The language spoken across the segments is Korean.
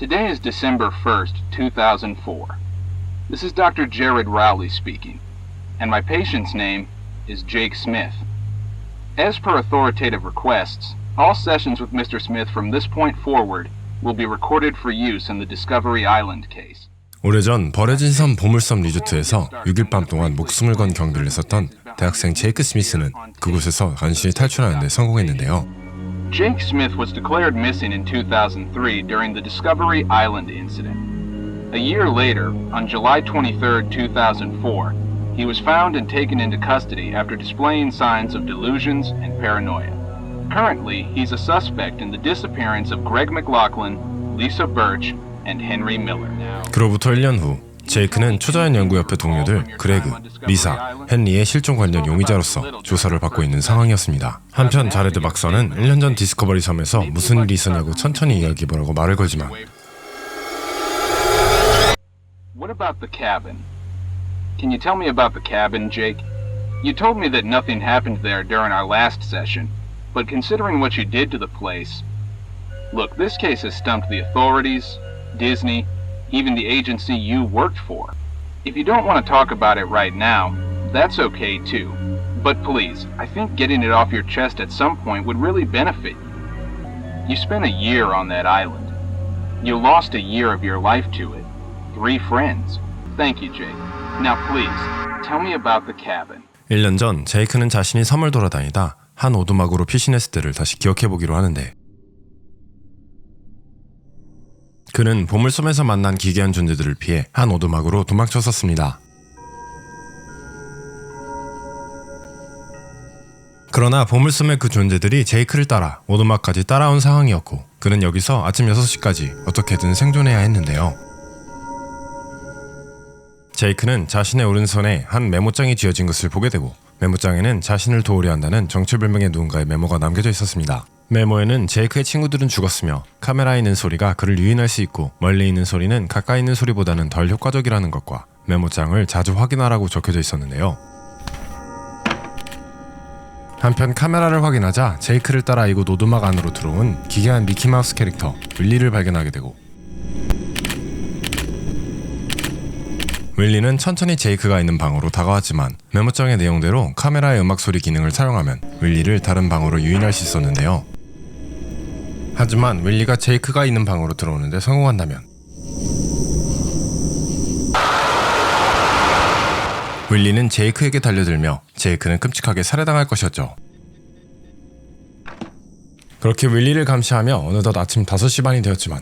Today is December 1st, 2004. This is Dr. Jared Rowley speaking, and my patient's name is Jake Smith. As per authoritative requests, all sessions with Mr. Smith from this point forward will be recorded for use in the Discovery Island case. 오래전 버려진 섬 보물섬 리조트에서 6일 밤 동안 목숨을 건 경비를 했었던 대학생 제이크 스미스는 그곳에서 간신히 탈출하는 데 성공했는데요. Jake Smith was declared missing in 2003 during the Discovery Island incident. A year later, on July 23, 2004, he was found and taken into custody after displaying signs of delusions and paranoia. Currently, he's a suspect in the disappearance of Greg McLaughlin, Lisa Birch, and Henry Miller. 그로부터 1년 후 제이크는 초자연 연구협회 동료들 그레그, 리사, 헨리의 실종 관련 용의자로서 조사를 받고 있는 상황이었습니다. 한편 자레드 박사는 1년 전 디스커버리 섬에서 무슨 일이 있었냐고 천천히 이야기해보라고 말을 걸지만 What about the cabin? Can you tell me about the cabin, Jake? You told me that nothing happened there during our last session, but considering what you did to the place. Look, this case has stumped the authorities, Disney, even the agency you worked for. If you don't want to talk about it right now, that's okay too. But please, I think getting it off your chest at some point would really benefit you. You spent a year on that island. You lost a year of your life to it. Three friends. Thank you, Jake. Now please, tell me about the cabin. 1년 전 제이크는 자신이 섬을 돌아다니다 한 오두막으로 피신했을 때를 다시 기억해보기로 하는데 그는 보물섬에서 만난 기괴한 존재들을 피해 한 오두막으로 도망쳤었습니다. 그러나 보물섬의 그 존재들이 제이크를 따라 오두막까지 따라온 상황이었고 그는 여기서 아침 6시까지 어떻게든 생존해야 했는데요. 제이크는 자신의 오른손에 한 메모장이 쥐어진 것을 보게 되고 메모장에는 자신을 도우려 한다는 정체불명의 누군가의 메모가 남겨져 있었습니다. 메모에는 제이크의 친구들은 죽었으며 카메라에 있는 소리가 그를 유인할 수 있고 멀리 있는 소리는 가까이 있는 소리보다는 덜 효과적이라는 것과 메모장을 자주 확인하라고 적혀져 있었는데요. 한편 카메라를 확인하자 제이크를 따라 이곳 오두막 안으로 들어온 기괴한 미키마우스 캐릭터 윌리를 발견하게 되고 윌리는 천천히 제이크가 있는 방으로 다가왔지만 메모장의 내용대로 카메라의 음악 소리 기능을 사용하면 윌리를 다른 방으로 유인할 수 있었는데요. 하지만 윌리가 제이크가 있는 방으로 들어오는데 성공한다면 윌리는 제이크에게 달려들며 제이크는 끔찍하게 살해당할 것이었죠. 그렇게 윌리를 감시하며 어느덧 아침 5시 반이 되었지만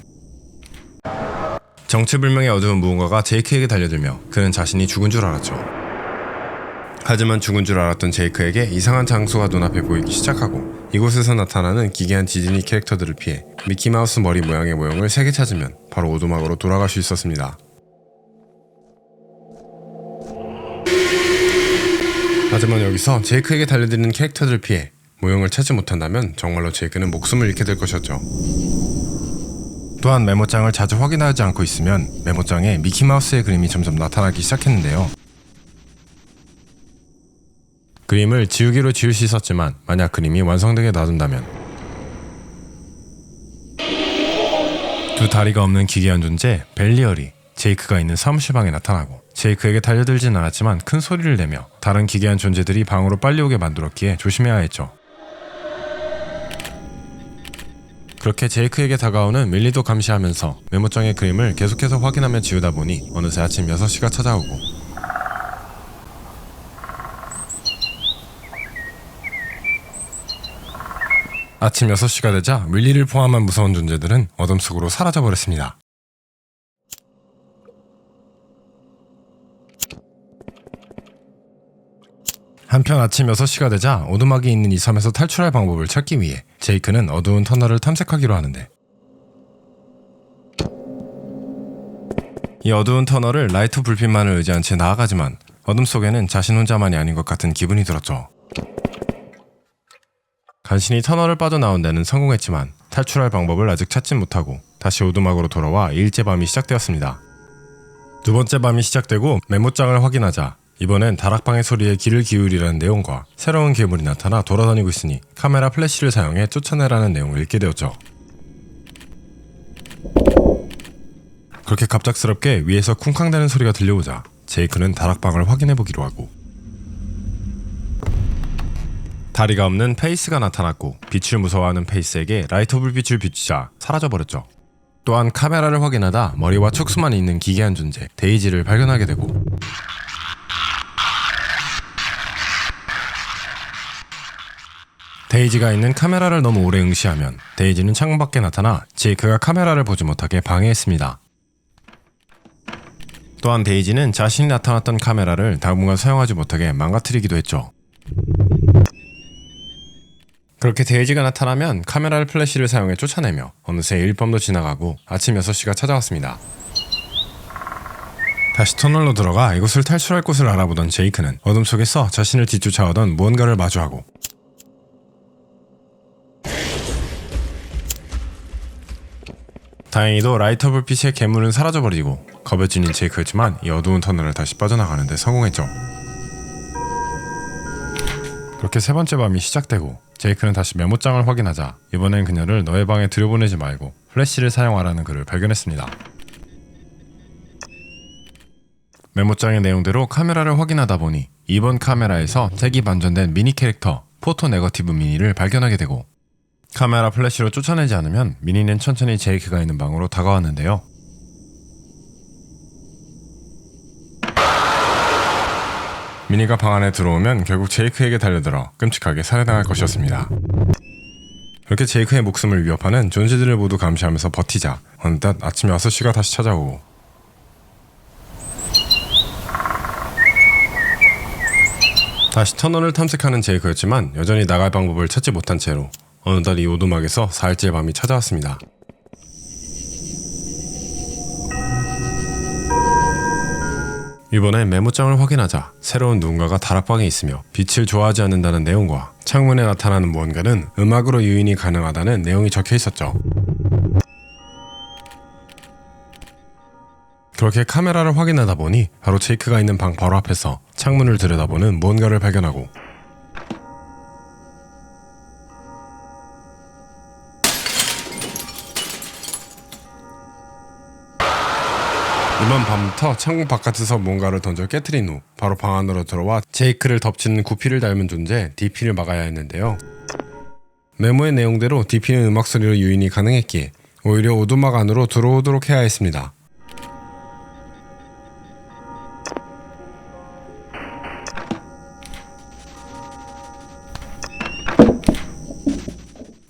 정체불명의 어두운 무언가가 제이크에게 달려들며 그는 자신이 죽은 줄 알았죠. 하지만 죽은 줄 알았던 제이크에게 이상한 장소가 눈앞에 보이기 시작하고 이곳에서 나타나는 기괴한 디즈니 캐릭터들을 피해 미키마우스 머리 모양의 모형을 3개 찾으면 바로 오두막으로 돌아갈 수 있었습니다. 하지만 여기서 제이크에게 달려드는 캐릭터들을 피해 모형을 찾지 못한다면 정말로 제이크는 목숨을 잃게 될 것이었죠. 또한 메모장을 자주 확인하지 않고 있으면 메모장에 미키마우스의 그림이 점점 나타나기 시작했는데요. 그림을 지우기로 지울 수 있었지만 만약 그림이 완성되게 놔둔다면 두 다리가 없는 기괴한 존재 벨리얼이 제이크가 있는 사무실 방에 나타나고 제이크에게 달려들진 않았지만 큰 소리를 내며 다른 기괴한 존재들이 방으로 빨리 오게 만들었기에 조심해야 했죠. 그렇게 제이크에게 다가오는 밀리도 감시하면서 메모장의 그림을 계속해서 확인하며 지우다 보니 어느새 아침 6시가 찾아오고 아침 6시가 되자 윌리를 포함한 무서운 존재들은 어둠 속으로 사라져버렸습니다. 한편 아침 6시가 되자 오두막이 있는 이 섬에서 탈출할 방법을 찾기 위해 제이크는 어두운 터널을 탐색하기로 하는데 이 어두운 터널을 라이트 불빛만을 의지한 채 나아가지만 어둠 속에는 자신 혼자만이 아닌 것 같은 기분이 들었죠. 간신히 터널을 빠져나온 데는 성공했지만 탈출할 방법을 아직 찾지 못하고 다시 오두막으로 돌아와 일제 밤이 시작되었습니다. 두 번째 밤이 시작되고 메모장을 확인하자 이번엔 다락방의 소리에 귀를 기울이라는 내용과 새로운 괴물이 나타나 돌아다니고 있으니 카메라 플래시를 사용해 쫓아내라는 내용을 읽게 되었죠. 그렇게 갑작스럽게 위에서 쿵쾅대는 소리가 들려오자 제이크는 다락방을 확인해 보기로 하고 다리가 없는 페이스가 나타났고 빛을 무서워하는 페이스에게 라이터 불빛을 비추자 사라져버렸죠. 또한 카메라를 확인하다 머리와 촉수만 있는 기괴한 존재 데이지를 발견하게 되고 데이지가 있는 카메라를 너무 오래 응시하면 데이지는 창문 밖에 나타나 제이크가 카메라를 보지 못하게 방해했습니다. 또한 데이지는 자신이 나타났던 카메라를 당분간 사용하지 못하게 망가뜨리기도 했죠. 그렇게 데이지가 나타나면 카메라를 플래시를 사용해 쫓아내며 어느새 일밤도 지나가고 아침 6시가 찾아왔습니다. 다시 터널로 들어가 이곳을 탈출할 곳을 알아보던 제이크는 어둠 속에서 자신을 뒤쫓아오던 무언가를 마주하고 다행히도 라이터 불빛의 괴물은 사라져버리고 겁에 질린 제이크였지만 이 어두운 터널을 다시 빠져나가는데 성공했죠. 그렇게 세 번째 밤이 시작되고 제이크는 다시 메모장을 확인하자 이번엔 그녀를 너의 방에 들여보내지 말고 플래시를 사용하라는 글을 발견했습니다. 메모장의 내용대로 카메라를 확인하다 보니 이번 카메라에서 색이 반전된 미니 캐릭터 포토 네거티브 미니를 발견하게 되고 카메라 플래시로 쫓아내지 않으면 미니는 천천히 제이크가 있는 방으로 다가왔는데요. 미니가 방 안에 들어오면 결국 제이크에게 달려들어 끔찍하게 살해당할 것이었습니다. 그렇게 제이크의 목숨을 위협하는 존재들을 모두 감시하면서 버티자 어느덧 아침 6시가 다시 찾아오고 다시 터널을 탐색하는 제이크였지만 여전히 나갈 방법을 찾지 못한 채로 어느덧 이 오두막에서 사흘째 밤이 찾아왔습니다. 이번에 메모장을 확인하자 새로운 누군가가 다락방에 있으며 빛을 좋아하지 않는다는 내용과 창문에 나타나는 무언가는 음악으로 유인이 가능하다는 내용이 적혀 있었죠. 그렇게 카메라를 확인하다 보니 바로 제이크가 있는 방 바로 앞에서 창문을 들여다보는 무언가를 발견하고 이번 밤부터 창문 바깥에서 뭔가를 던져 깨트린 후 바로 방 안으로 들어와 제이크를 덮치는 구피를 닮은 존재 DP를 막아야 했는데요. 메모의 내용대로 DP는 음악 소리로 유인이 가능했기에 오히려 오두막 안으로 들어오도록 해야 했습니다.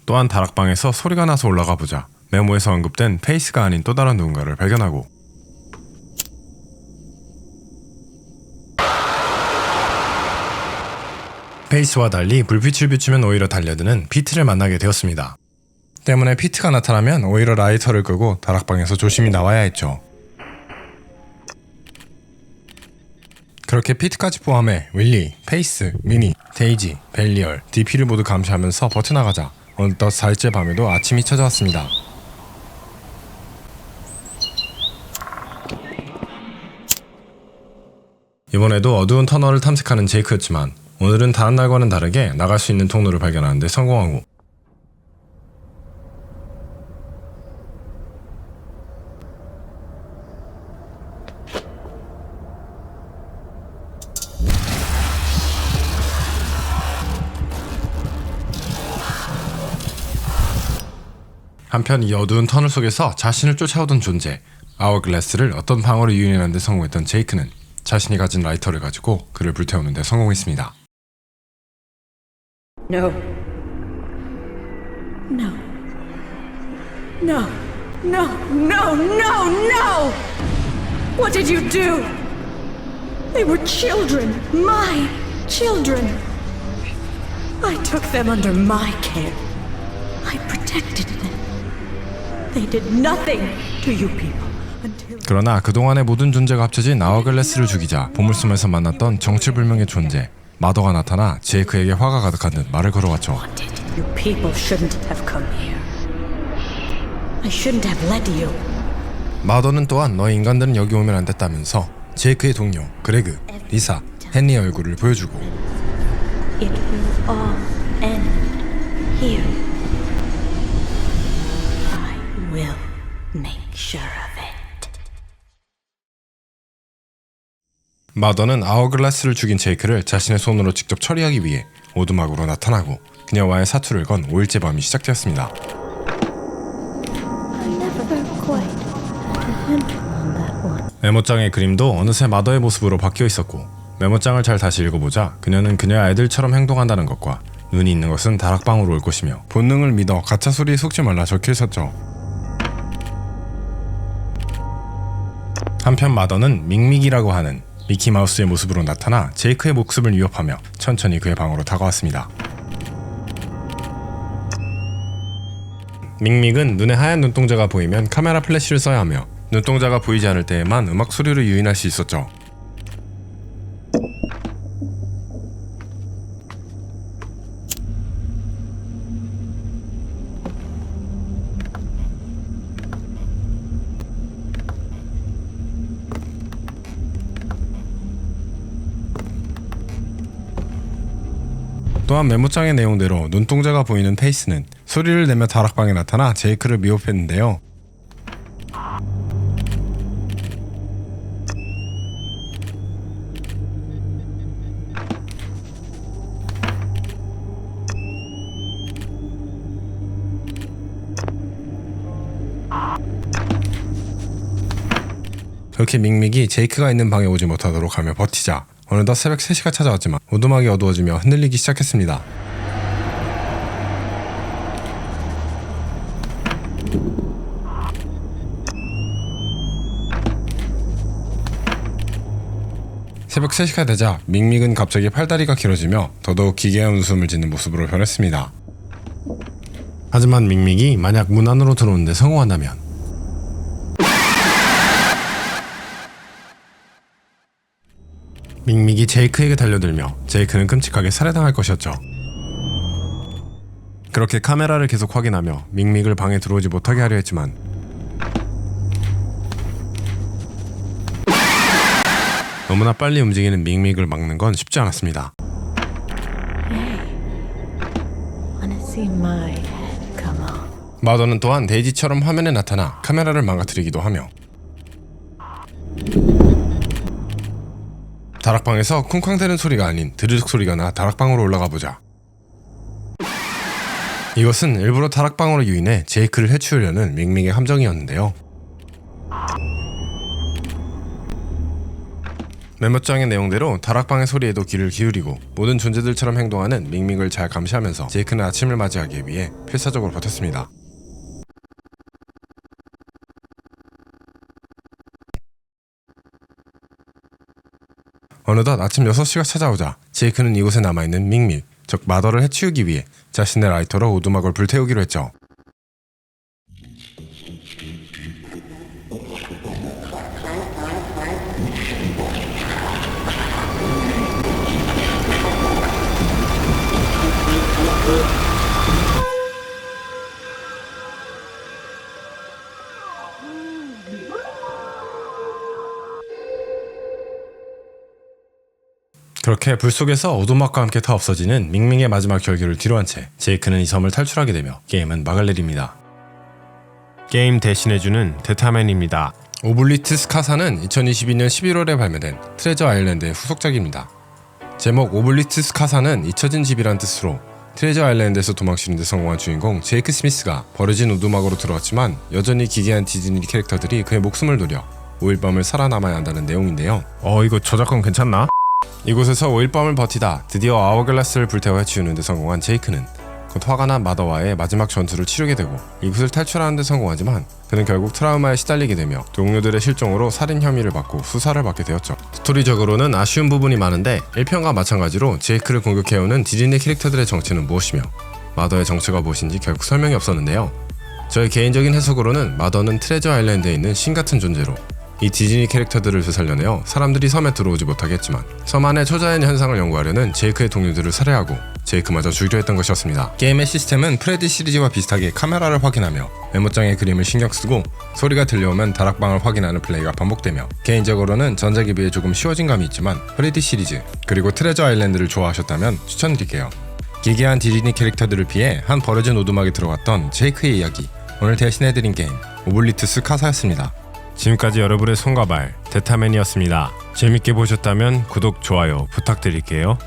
또한 다락방에서 소리가 나서 올라가 보자 메모에서 언급된 페이스가 아닌 또 다른 누군가를 발견하고 페이스와 달리 불빛을 비추면 오히려 달려드는 피트를 만나게 되었습니다. 때문에 피트가 나타나면 오히려 라이터를 끄고 다락방에서 조심히 나와야 했죠. 그렇게 피트까지 포함해 윌리, 페이스, 미니, 데이지, 벨리얼, DP를 모두 감시하면서 버텨나가자 어느덧 4일째 밤에도 아침이 찾아왔습니다. 이번에도 어두운 터널을 탐색하는 제이크였지만 오늘은 다른 날과는 다르게 나갈 수 있는 통로를 발견하는데 성공하고 한편 이 어두운 터널 속에서 자신을 쫓아오던 존재 아워글래스를 어떤 방어로 유인하는 데 성공했던 제이크는 자신이 가진 라이터를 가지고 그를 불태우는 데 성공했습니다. No. No. No. No, no, no, no! What did you do? They were children. My children. I took them under my care. I protected them. They did nothing to you people. 그러나 그동안의 모든 존재가 합쳐진 아워글래스를 죽이자 보물섬에서 만났던 정체불명의 존재 마더가 나타나 제이크에게 화가 가득한 듯 말을 걸어왔죠. You people shouldn't have come here. I shouldn't have led you. 마더는 또한 너희 인간들은 여기 오면 안 됐다면서 제이크의 동료 그레그, 리사, 헨리의 얼굴을 보여주고 It will all end here. I will make sure 마더는 아워글라스를 죽인 제이크를 자신의 손으로 직접 처리하기 위해 오두막으로 나타나고 그녀와의 사투를 건 5일째 밤이 시작되었습니다. 메모장의 그림도 어느새 마더의 모습으로 바뀌어 있었고 메모장을 잘 다시 읽어보자 그녀는 그녀의 아이들처럼 행동한다는 것과 눈이 있는 것은 다락방으로 올 것이며 본능을 믿어 가짜 소리에 속지 말라 적혀 있었죠. 한편 마더는 밍밍이라고 하는 미키마우스의 모습으로 나타나 제이크의 목숨을 위협하며 천천히 그의 방으로 다가왔습니다. 밍밍은 눈에 하얀 눈동자가 보이면 카메라 플래시를 써야 하며 눈동자가 보이지 않을 때에만 음악 소리로 유인할 수 있었죠. 또한 메모장의 내용대로 눈동자가 보이는 페이스는 소리를 내며 다락방에 나타나 제이크를 미혹했는데요. 그렇게 밍밍이 제이크가 있는 방에 오지 못하도록 하며 버티자 어느덧 새벽 3시가 찾아왔지만 오두막이 어두워지며 흔들리기 시작했습니다. 새벽 3시가 되자 밍밍은 갑자기 팔다리가 길어지며 더더욱 기괴한 웃음을 짓는 모습으로 변했습니다. 하지만 밍밍이 만약 문 안으로 들어오는데 성공한다면 밍밍이 제이크에게 달려들며 제이크는 끔찍하게 살해당할 것이었죠. 그렇게 카메라를 계속 확인하며 밍밍을 방에 들어오지 못하게 하려 했지만 너무나 빨리 움직이는 밍밍을 막는 건 쉽지 않았습니다. 마더는 또한 데이지처럼 화면에 나타나 카메라를 망가뜨리기도 하며 다락방에서 쿵쾅대는 소리가 아닌 드르륵 소리가 나 다락방으로 올라가 보자. 이것은 일부러 다락방으로 유인해 제이크를 해치우려는 밍밍의 함정이었는데요. 메모장의 내용대로 다락방의 소리에도 귀를 기울이고 모든 존재들처럼 행동하는 밍밍을 잘 감시하면서 제이크는 아침을 맞이하기 위해 필사적으로 버텼습니다. 어느덧 아침 6시가 찾아오자 제이크는 이곳에 남아있는 밍밍, 즉 마더를 해치우기 위해 자신의 라이터로 오두막을 불태우기로 했죠. 그렇게 불 속에서 오두막과 함께 다 없어지는 밍밍의 마지막 결계를 뒤로한 채 제이크는 이 섬을 탈출하게 되며 게임은 막을 내립니다. 게임 대신해주는 데타맨입니다. 오블리트 스카사는 2022년 11월에 발매된 트레저 아일랜드의 후속작입니다. 제목 오블리트 스카사는 잊혀진 집이란 뜻으로 트레저 아일랜드에서 도망치는 데 성공한 주인공 제이크 스미스가 버려진 오두막으로 들어왔지만 여전히 기괴한 디즈니 캐릭터들이 그의 목숨을 노려 5일 밤을 살아남아야 한다는 내용인데요. 어 이거 저작권 괜찮나? 이곳에서 5일 밤을 버티다 드디어 아워글라스를 불태워 해치우는 데 성공한 제이크는 곧 화가 난 마더와의 마지막 전투를 치르게 되고 이곳을 탈출하는 데 성공하지만 그는 결국 트라우마에 시달리게 되며 동료들의 실종으로 살인 혐의를 받고 수사를 받게 되었죠. 스토리적으로는 아쉬운 부분이 많은데 1편과 마찬가지로 제이크를 공격해오는 디즈니 캐릭터들의 정체는 무엇이며 마더의 정체가 무엇인지 결국 설명이 없었는데요. 저의 개인적인 해석으로는 마더는 트레저 아일랜드에 있는 신 같은 존재로 이 디즈니 캐릭터들을 되살려내어 사람들이 섬에 들어오지 못하게 했지만 섬 안의 초자연 현상을 연구하려는 제이크의 동료들을 살해하고 제이크마저 죽이려 했던 것이었습니다. 게임의 시스템은 프레디 시리즈와 비슷하게 카메라를 확인하며 메모장의 그림을 신경 쓰고 소리가 들려오면 다락방을 확인하는 플레이가 반복되며 개인적으로는 전작에 비해 조금 쉬워진 감이 있지만 프레디 시리즈 그리고 트레저 아일랜드를 좋아하셨다면 추천드릴게요. 기괴한 디즈니 캐릭터들을 피해 한 버려진 오두막에 들어갔던 제이크의 이야기 오늘 대신해드린 게임 오블리트스 카사였습니다. 지금까지 여러분의 손과 발 데타맨이었습니다. 재밌게 보셨다면 구독, 좋아요 부탁드릴게요.